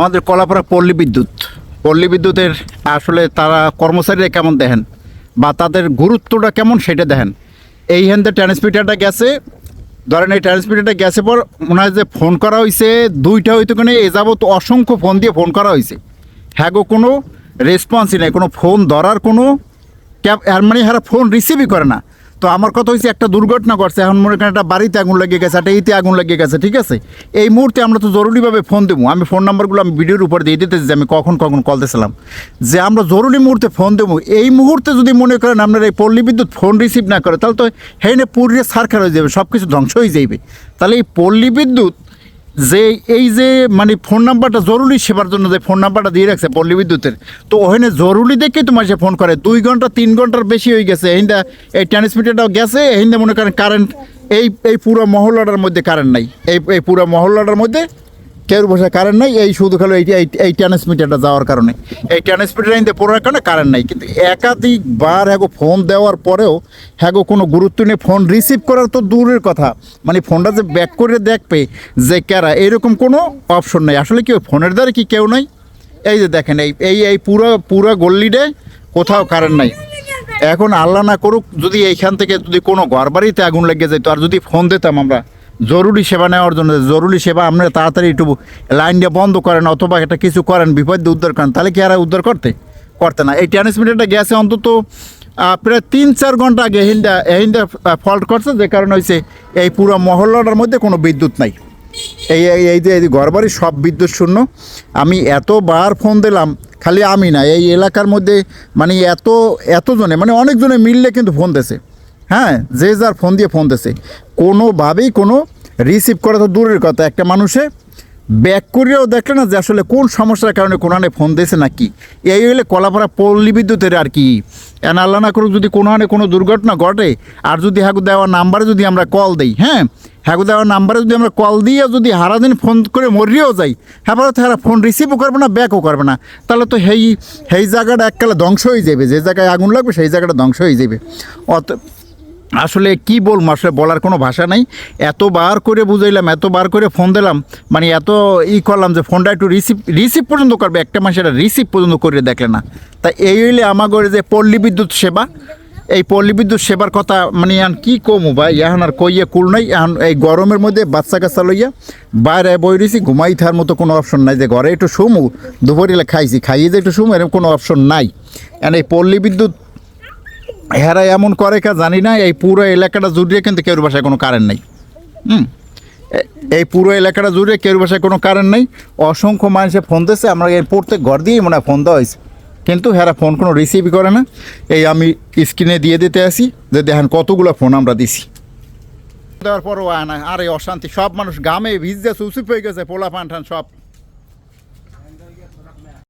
আমাদের কলাপাড়া পল্লী বিদ্যুৎ। পল্লী বিদ্যুতের আসলে তারা কর্মচারীরা কেমন দেখেন? বা তাদের গুরুত্বটা কেমন সেটা দেখেন। এই হ্যান্ডে ট্রান্সমিটারটা গেছে। ধরেন এই ট্রান্সমিটারটা গেছে পর হয় যে ফোন করা হয়েছে দুইটা হয়তো কোনো এ যাবত অসংখ্য ফোন দিয়ে ফোন করা হয়েছে হ্যাঁ গো, কোনো রেসপন্সই নেই, কোনো ফোন ধরার কোনো ক্যাব আর মানে হারা ফোন রিসিভই করে না। তো আমার কথা হয়েছে একটা দুর্ঘটনা ঘটছে, এখন মনে করেন একটা বাড়িতে আগুন লাগিয়ে গেছে, একটা ইতে আগুন লাগিয়ে গেছে, ঠিক আছে? এই মুহূর্তে আমরা তো জরুরিভাবে ফোন দেবো। আমি ফোন নাম্বারগুলো আমি ভিডিওর উপর দিয়ে দিতেছি যে আমি কখন কখন কল দিয়েছিলাম। যে আমরা জরুরি মুহূর্তে ফোন দেবো, এই মুহূর্তে যদি মনে করেন আপনার এই পল্লী বিদ্যুৎ ফোন রিসিভ না করে, তাহলে তো হেনে পুরীরা সারখার হয়ে যাবে সব কিছু ধ্বংস হয়ে যাবে তাহলে এই পল্লী বিদ্যুৎ যে এই যে মানে ফোন নাম্বারটা জরুরি সেবার জন্য যে ফোন নাম্বারটা দিয়ে রাখছে পল্লী বিদ্যুতের, তো ওখানে জরুরি দেখেই তোমার সে ফোন করে। দুই ঘণ্টা, তিন ঘণ্টার বেশি হয়ে গেছে। এইটা, এই ট্রান্সমিটারটাও গেছে, এইটা মনে করেন কারেন্ট এই এই পুরো মহল্লাটার মধ্যে কারেন্ট নাই। এই এই পুরো মহল্লাটার মধ্যে কেউ বসে কারেন্ট নাই, এই শুধু খালি এই এই ট্রান্সমিটারটা যাওয়ার কারণে। এই ট্রান্সমিটার আইনতে পড়ার কারণে কারেন্ট নাই, কিন্তু একাধিকবার হ্যাগো ফোন দেওয়ার পরেও হ্যাগো কোনো গুরুত্ব নেই ফোন রিসিভ করার তো দূরের কথা। মানে ফোনটা যে ব্যাক করে দেখবে যে ক্যারা এরকম কোনো অপশন নেই। আসলে কি ফোনের দ্বারা কি কেউ নাই? এই যে দেখেন, এই এই এই পুরো পুরো গল্লিডে কোথাও কারেন্ট নাই। এখন আল্লাহ না করুক, যদি এইখান থেকে যদি কোনো ঘর বাড়িতে আগুন লেগে যেত, আর যদি ফোন দিতাম আমরা জরুরি সেবা নেওয়ার জন্য, জরুরি সেবা আপনারা তাড়াতাড়ি একটু লাইনটা বন্ধ করেন অথবা একটা কিছু করেন, বিপদ উদ্ধার করেন, তাহলে কি আর উদ্ধার করতে? করতে না। এই ট্রান্সমিটারটা গেছে অন্তত প্রায় তিন চার ঘণ্টা আগে হিন্দা হিন্দা ফল্ট করছে, যে কারণে হয়েছে এই পুরো মহল্লাটার মধ্যে কোনো বিদ্যুৎ নাই। এই এই যে, এই ঘর বাড়ির সব বিদ্যুৎ শূন্য। আমি এতবার ফোন দিলাম, খালি আমি না, এই এলাকার মধ্যে মানে এত, এতজনে মানে অনেকজনে মিললে কিন্তু ফোন দিয়েছে। হ্যাঁ যে যার ফোন দিয়ে ফোন দিয়েছে কোনোভাবেই কোনো রিসিভ করা তো দূরের কথা। একটা মানুষে ব্যাক করেও দেখলে না যে আসলে কোন সমস্যার কারণে কোনখানে ফোন দিয়েছে না কি। এই হলে কলাপাড়া পল্লী বিদ্যুতের আর কি। এন আল্লাহ না করুক যদি কোনোখানে কোনো দুর্ঘটনা ঘটে, আর যদি হাগু দেওয়া নাম্বারে যদি আমরা কল দিই হ্যাঁ? হাগু দেওয়া নাম্বারে যদি আমরা কল দিয়ে যদি হারাদিন ফোন করে মরিয়েও যাই হ্যাঁ তো হারা ফোন রিসিভও করবে না ব্যাকও করবে না। তাহলে তো সেই সেই জায়গাটা এককালে ধ্বংস হয়ে যাবে। যে জায়গায় আগুন লাগবে, সেই জায়গাটা ধ্বংস হয়ে যাবে। অত আসলে কি বলব, আসলে বলার কোনো ভাষা নাই। এতবার করে বুঝাইলাম, এতবার করে ফোন দিলাম মানে এত ই করলাম যে ফোনটা একটু রিসিভ রিসিভ পর্যন্ত করবে, একটা মাস এটা রিসিভ পর্যন্ত করে দেখলে না। তা এই হইলে আমাগরে যে পল্লী বিদ্যুৎ সেবা, এই পল্লী বিদ্যুৎ সেবার কথা মানে এখন কি কমু ভাই এখন আর কইয়া কুল নাই এখন এই গরমের মধ্যে বাচ্চা কাচ্চা লইয়া বাইরে বই রয়েছি ঘুমাই থার মতো কোনো অপশন নাই যে ঘরে একটু শুমু দুপুরে খাইছি, খাইয়ে যে একটু শুমু এরকম কোনো অপশন নাই। এখন এই পল্লী বিদ্যুৎ হেরা এমন করে কা জানি না, এই পুরো এলাকাটা জুড়ে কিন্তু কেউর বাসায় কোনো কারেন্ট নেই। হুম? এই পুরো এলাকাটা জুড়ে কেউর বাসায় কোনো কারেন্ট নেই। অসংখ্য মানুষে ফোন দিচ্ছে আমরা এই প্রত্যেক ঘর দিয়েই মনে হয় ফোন দেওয়া হয়েছে। কিন্তু হেরা ফোন কোনো রিসিভই করে না। এই আমি স্ক্রিনে দিয়ে দিতে আসি, যে দেখেন কতগুলো ফোন আমরা দিছি। দেওয়ার পরও আয় না আর এই অশান্তি, সব মানুষ গ্রামে ভিজে সুসুপ হয়ে গেছে পোলা পান সব।